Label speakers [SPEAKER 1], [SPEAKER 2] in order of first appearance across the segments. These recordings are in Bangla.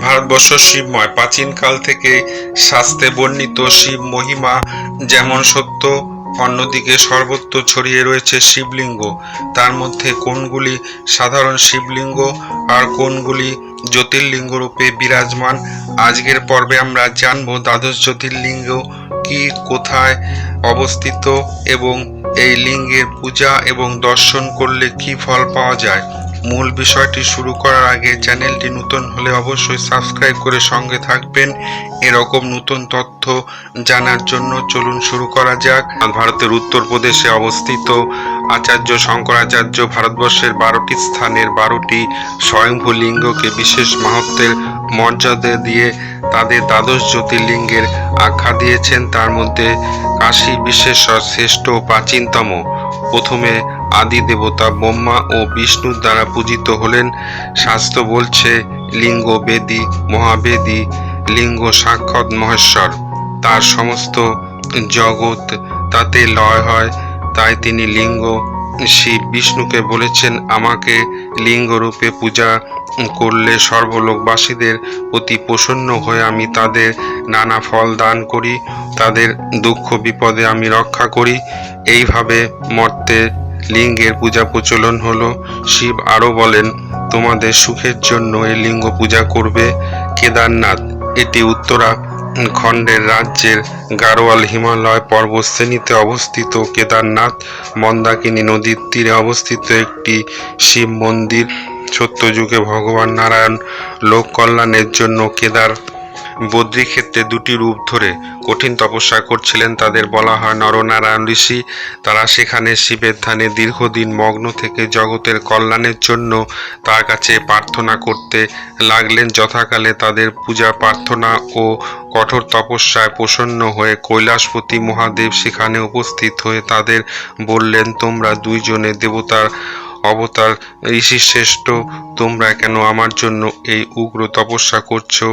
[SPEAKER 1] ভারতবর্ষ শিবময়। প্রাচীনকাল থেকে শাস্ত্রে বর্ণিত শিব মহিমা যেমন সত্য, অন্যদিকে সর্বত্র ছড়িয়ে রয়েছে শিবলিঙ্গ। তার মধ্যে কোনগুলি সাধারণ শিবলিঙ্গ আর কোনগুলি জ্যোতির্লিঙ্গ রূপে বিরাজমান? আজকের পর্বে আমরা জানব দ্বাদশ জ্যোতির্লিঙ্গ কি, কোথায় অবস্থিত এবং এই লিঙ্গের পূজা এবং দর্শন করলে কি ফল পাওয়া যায়। মূল বিষয়টি শুরু করার আগে চ্যানেলটি নতুন হলে অবশ্যই সাবস্ক্রাইব করে সঙ্গে থাকবেন। এরকম নতুন তথ্য জানার জন্য চলুন শুরু করা যাক। ভারতের উত্তরপ্রদেশে অবস্থিত আচার্য শঙ্করাচার্য ভারতবর্ষের বারোটি স্থানের বারোটি স্বয়ংভূ লিঙ্গকে বিশেষ মাহাত্মের মর্যাদা দিয়ে তাদের দ্বাদশ জ্যোতির্লিঙ্গের আখ্যা দিয়েছেন। তার মধ্যে কাশী বিশ্বেশ্বর শ্রেষ্ঠ প্রাচীনতম। প্রথমে আদি দেবতা ব্রহ্মা ও বিষ্ণুর দ্বারা পূজিত হলেন। শাস্ত্র বলছে, লিঙ্গ বেদী, মহাবেদী, লিঙ্গ সাক্ষাৎ মহেশ্বর। তার সমস্ত জগৎ তাতে লয় হয়। তাই তিনি লিঙ্গ, শিব বিষ্ণুকে বলেছেন, আমাকে লিঙ্গ রূপে পূজা করলে সর্বলোকবাসীদের প্রতি প্রসন্ন হয়ে আমি তাদের নানা ফল দান করি, তাদের দুঃখ বিপদে আমি রক্ষা করি। এইভাবে মর্তে লিঙ্গের পূজা প্রচলন হলো। শিব আরও বলেন, তোমাদের সুখের জন্য এই লিঙ্গ পূজা করবে কেদারনাথ। এটি উত্তরা খণ্ডের রাজ্যের গারোয়াল হিমালয় পর্বতশ্রেণীতে অবস্থিত কেদারনাথ মন্দাকিনী নদীর তীরে অবস্থিত একটি শিব মন্দির। সত্যযুগে ভগবান নারায়ণ লোক কল্যাণের জন্য কেদার বদ্রী ক্ষেত্রে দুটি রূপ ধরে কঠিন তপস্যা করছিলেন তাদের বলা হয় নরনারায়ণ ঋষি। তারা সেখানে শিবের ধানে দীর্ঘদিন মগ্ন থেকে জগতের কল্যাণের জন্য তার কাছে প্রার্থনা করতে লাগলেন। যথাকালে তাদের পূজা, প্রার্থনা ও কঠোর তপস্যায় প্রসন্ন হয়ে কৈলাসপতি মহাদেব সেখানে উপস্থিত হয়ে তাদের বললেন, তোমরা দুইজনে দেবতার অবতার, ঋষি শ্রেষ্ঠ, তোমরা কেন আমার জন্য এই উগ্র তপস্যা করছ?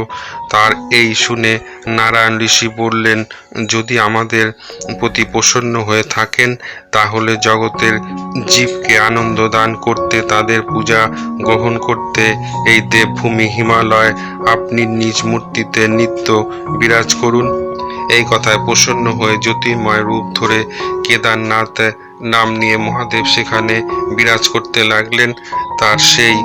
[SPEAKER 1] তার এই শুনে নারায়ণ ঋষি বললেন, যদি আমাদের প্রতি প্রসন্ন হয়ে থাকেন, তাহলে জগতের জীবকে আনন্দ দান করতে, তাদের পূজা গ্রহণ করতে, এই দেবভূমি হিমালয় আপনি নিজ মূর্তিতে নিত্য বিরাজ করুন। এই কথায় প্রসন্ন হয়ে জ্যোতির্ময় রূপ ধরে কেদারনাথ নাম নিয়ে মহাদেব সেখানে বিরাজ করতে লাগলেন। তার সেই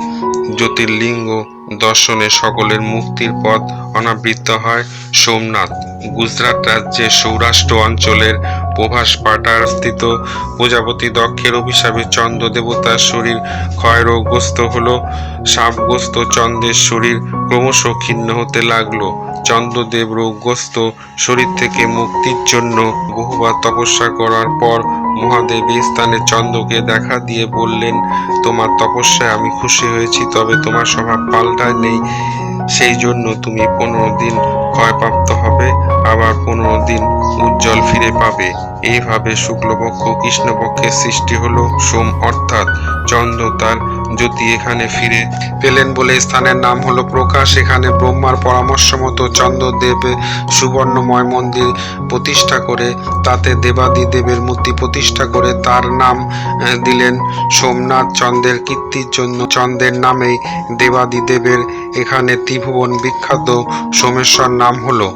[SPEAKER 1] জ্যোতির্লিঙ্গ দর্শনে সকলের মুক্তির পথ অনাবৃত হয়। সোমনাথ, গুজরাট রাজ্যের সৌরাষ্ট্র অঞ্চলের প্রভাস পাটার স্থিত প্রজাপতি দক্ষের অভিশাপে চন্দ্র দেবতার শরীর ক্ষয়রোগগ্রস্ত হল। সাপগ্রস্ত চন্দ্রের শরীর ক্রমশ ক্ষীণ হতে লাগল। চন্দ্রদেব রোগগ্রস্ত শরীর থেকে মুক্তির জন্য বহুবার তপস্যা করার পর মহাদেব এই স্থানে চন্দ্রকে দেখা দিয়ে বললেন, তোমার তপস্যায় আমি খুশি হয়েছি, তবে তোমার স্বভাব পাল্টায় নেই। সেই জন্য তুমি পনেরো দিন ক্ষয়প্রাপ্ত হবে, আবার পনেরো দিন উজ্জ্বল ফিরে পাবে। এইভাবে শুক্লপক্ষ কৃষ্ণপক্ষের সৃষ্টি হলো সোম, অর্থাৎ চন্দ্র তার জ্যোতি এখানে ফিরে পেলেন বলে স্থানের নাম হলো প্রকাশ, এখানে ব্রহ্মার পরামর্শ মতো চন্দ্রদেব সুবর্ণময় মন্দির প্রতিষ্ঠা করে, তাতে দেবাদি দেবের মূর্তি প্রতিষ্ঠা করে তার নাম দিলেন সোমনাথ চন্দ্রের কীর্তির জন্য। চন্দ্রের নামেই দেবাদি দেবের এখানে ত্রিভুবন বিখ্যাত। সোমেশ্বর নাম হলো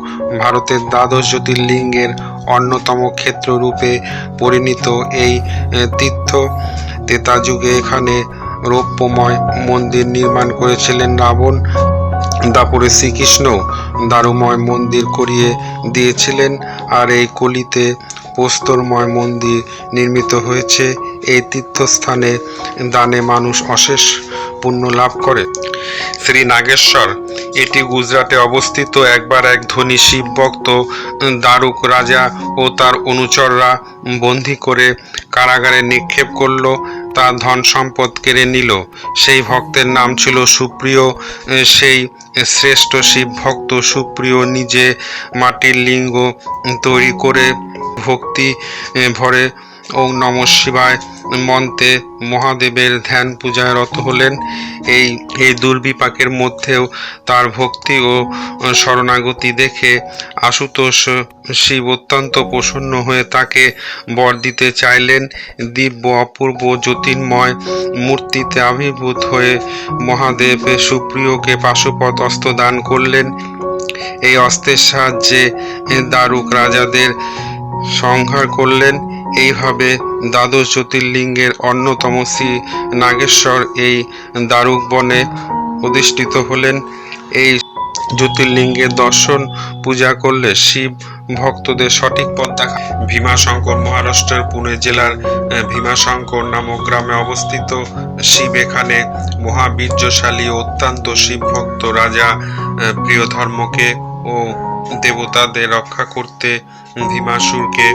[SPEAKER 1] ভারতের দ্বাদশ জ্যোতির্লিঙ্গের অন্যতম ক্ষেত্র রূপে পরিণত এই তীর্থ তেতা যুগে এখানে রৌপ্যময় মন্দির নির্মাণ করেছিলেন রাবণ। দাপুরে শ্রীকৃষ্ণ দারুময় মন্দির করিয়ে দিয়েছিলেন আর এই কলিতে প্রস্তরময় মন্দির নির্মিত হয়েছে। এই তীর্থস্থানে দানে মানুষ অশেষ পুণ্য লাভ করে। শ্রী নাগেশ্বর, এটি গুজরাটে অবস্থিত একবার এক ধনী শিব ভক্ত, দারুক রাজা ও তার অনুচররা বন্দি করে কারাগারে নিক্ষেপ করল। তার ধন সম্পদ কেড়ে নিল। সেই ভক্তের নাম ছিল সুপ্রিয়। সেই শ্রেষ্ঠ শিব ভক্ত সুপ্রিয় নিজে মাটির লিঙ্গ তৈরি করে ভক্তি ভরে ওম নম শিবায় মন্ত্রে মহাদেবের ধ্যান পূজায় রত হলেন। এই এই দুর্বিপাকের মধ্যেও তার ভক্তি ও শরণাগতি দেখে আশুতোষ শিব অত্যন্ত প্রসন্ন হয়ে তাকে বর দিতে চাইলেন। দিব্য অপূর্ব জ্যোতির্ময় মূর্তিতে আবির্ভূত হয়ে মহাদেব সুপ্রিয়কে পাশুপত অস্ত্র দান করলেন। এই অস্ত্রের সাহায্যে দারুক রাজাদের সংহার করলেন। এইভাবে দ্বাদশ জ্যোতির্লিঙ্গের অন্যতম শ্রী নাগেশ্বর এই দারুক বনে অধিষ্ঠিত হলেন। এই জ্যোতির্লিঙ্গের দর্শন, পূজা করলে শিব ভক্তদের সঠিক পথ দেখা। ভীমাশঙ্কর মহারাষ্ট্রের পুনে জেলার ভীমাশঙ্কর নামক গ্রামে অবস্থিত শিব এখানে মহাবীর্যশালী অত্যন্ত শিব ভক্ত রাজা প্রিয় ধর্মকে ও দেবতাদের রক্ষা করতে ভীমাসুরকে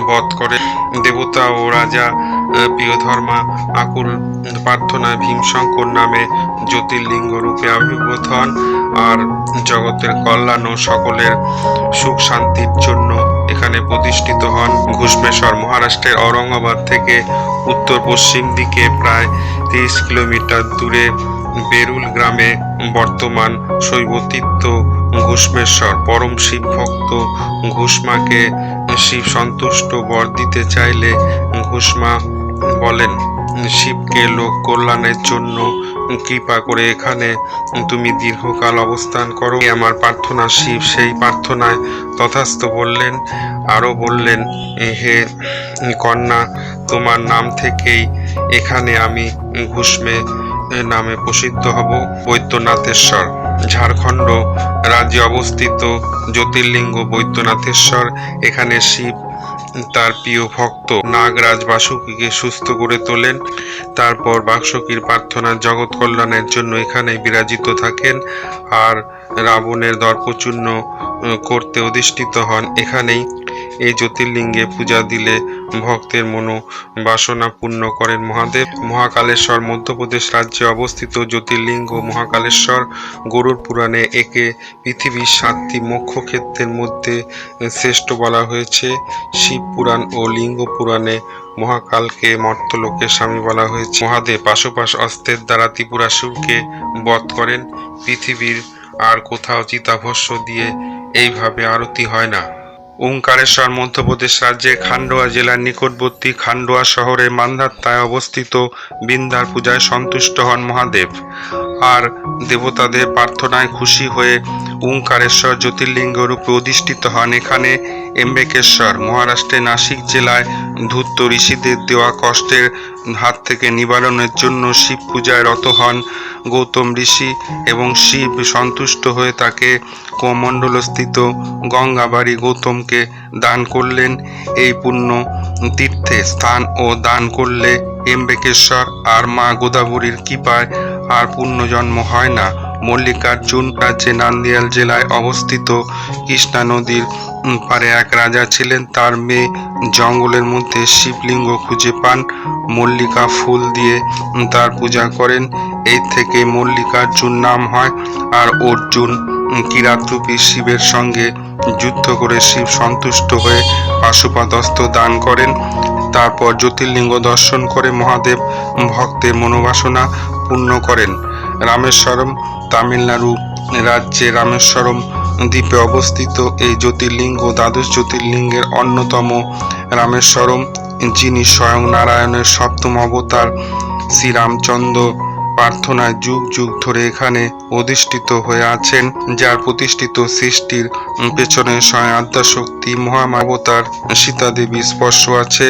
[SPEAKER 1] বধ করে। দেবতা ও রাজা আহ, প্রিয় ধর্মা আকুল প্রার্থনায় ভীমশঙ্কর নামে জ্যোতির্লিঙ্গ রূপে আবির্ভূত হন। আর জগতের কল্যাণ ও সকলের সুখ শান্তির জন্য এখানে প্রতিষ্ঠিত হন। ঘুষ্মেশ্বর মহারাষ্ট্রের ঔরঙ্গাবাদ থেকে উত্তর পশ্চিম দিকে প্রায় তিরিশ কিলোমিটার দূরে বেরুল গ্রামে বর্তমান শৈবতীর্থ ঘুষ্মেশ্বর পরম শিব ভক্ত ঘুষ্মাকে শিব সন্তুষ্ট বর দিতে চাইলে ঘুষ্মা বলেন, শিবকে লোক কল্যাণের জন্য কৃপা করে এখানে তুমি দীর্ঘকাল অবস্থান করো। আমার প্রার্থনা, শিব সেই প্রার্থনায় তথাস্থ বললেন, আরও বললেন, হে কন্যা, তোমার নাম থেকেই এখানে আমি ঘুষ্মে নামে প্রসিদ্ধ হব, বৈদ্যনাথেশ্বর। ঝাড়খণ্ড রাজ্যে অবস্থিত জ্যোতির্লিঙ্গ বৈদ্যনাথেশ্বর, এখানে শিব তার প্রিয় ভক্ত। নাগরাজ বাসুকীকে সুস্থ করে তোলেন, তারপর বাসুকীর প্রার্থনা জগৎ কল্যাণের জন্য এখানে বিরাজিত থাকেন। আর রাবণের দর্পচূর্ণ করতে অধিষ্ঠিত হন। এখানেই এই জ্যোতির্লিঙ্গে পূজা দিলে ভক্তের মনো বাসনা পূর্ণ করেন মহাদেব। মহাকালেশ্বর, মধ্যপ্রদেশ রাজ্যে অবস্থিত জ্যোতির্লিঙ্গ মহাকালেশ্বর গরুর পুরাণে একে পৃথিবীর সাতটি মুখ্য ক্ষেত্রের মধ্যে শ্রেষ্ঠ বলা হয়েছে। শিব পুরাণ ও লিঙ্গ পুরাণে মহাকালকে মর্তলোকের স্বামী বলা হয়েছে। মহাদেব পাশোপাশ অস্ত্রের দ্বারা ত্রিপুরাসুরকে বধ করেন। পৃথিবীর আর কোথাও চিতাভস্য দিয়ে এইভাবে আরতি হয় না। ওঙ্কারেশ্বর মধ্যপ্রদেশ রাজ্যের খান্ডোয়া জেলার নিকটবর্তী খান্ডোয়া শহরে মান্ধাত্তায় অবস্থিত বিন্দার পূজায় সন্তুষ্ট হন মহাদেব। আর দেবতাদের প্রার্থনায় খুশি হয়ে ওঙ্কারেশ্বর জ্যোতির্লিঙ্গ রূপে অধিষ্ঠিত হন। এখানে এম্বেকেশ্বর মহারাষ্ট্রের নাসিক জেলায় ধূর্ত ঋষিদের দেওয়া কষ্টের হাত থেকে নিবারণের জন্য শিব পূজায় রত হন। গৌতম ঋষি এবং শিব সন্তুষ্ট হয়ে তাকে কোমণ্ডলস্থিত গঙ্গাবাড়ি গৌতমকে দান করলেন। এই পুণ্য তীর্থে স্থান ও দান করলে এম্বেকেশ্বর আর মা গোদাবরীর কৃপায় আর পুণ্যজন্ম হয় না। মল্লিকার্জুন রাজ্যে নান্দিয়াল জেলায় অবস্থিত। কৃষ্ণা নদীর পারে এক রাজা ছিলেন। তার মেয়ে জঙ্গলের মধ্যে শিবলিঙ্গ খুঁজে পান। মল্লিকা ফুল দিয়ে তার পূজা করেন। এই থেকে মল্লিকার্জুন নাম হয় আর অর্জুন কিরাতরূপী শিবের সঙ্গে যুদ্ধ করে শিব সন্তুষ্ট হয়ে পাশুপাতস্ত্র দান করেন। তারপর জ্যোতির্লিঙ্গ দর্শন করে মহাদেব ভক্তের মনোবাসনা পূর্ণ করেন। রামেশ্বরম, তামিলনাড়ু রাজ্যে রামেশ্বরম দ্বীপে অবস্থিত এই জ্যোতির্লিঙ্গ দ্বাদশ জ্যোতির্লিঙ্গের অন্যতম রামেশ্বরম, যিনি স্বয়ং নারায়ণের সপ্তম অবতার শ্রীরামচন্দ্র প্রার্থনায় যুগ যুগ ধরে এখানে অধিষ্ঠিত হয়ে আছেন, যার প্রতিষ্ঠিত সৃষ্টির পেছনে স্বয়ং আদ্যাশক্তি মহামাবতার সীতাদেবী স্পর্শ আছে।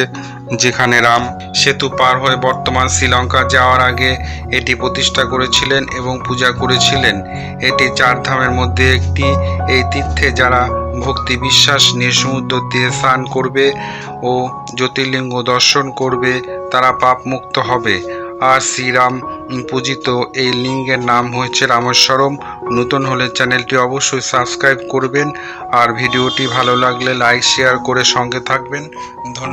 [SPEAKER 1] যেখানে রাম সেতু পার হয়ে বর্তমান শ্রীলঙ্কা যাওয়ার আগে এটি প্রতিষ্ঠা করেছিলেন এবং পূজা করেছিলেন। এটি চার ধামের মধ্যে একটি। এই তীর্থে যারা ভক্তি বিশ্বাস নিয়ে সমুদ্র দিয়ে স্নান করবে ও জ্যোতির্লিঙ্গ দর্শন করবে, তারা পাপ মুক্ত হবে। আর শ্রীরাম পূজিত এই লিঙ্গের নাম হয়েছে রামেশ্বরম। নতুন হলে চ্যানেলটি অবশ্যই সাবস্ক্রাইব করবেন। আর ভিডিওটি ভালো লাগলে লাইক, শেয়ার করে সঙ্গে থাকবেন। ধন্যবাদ।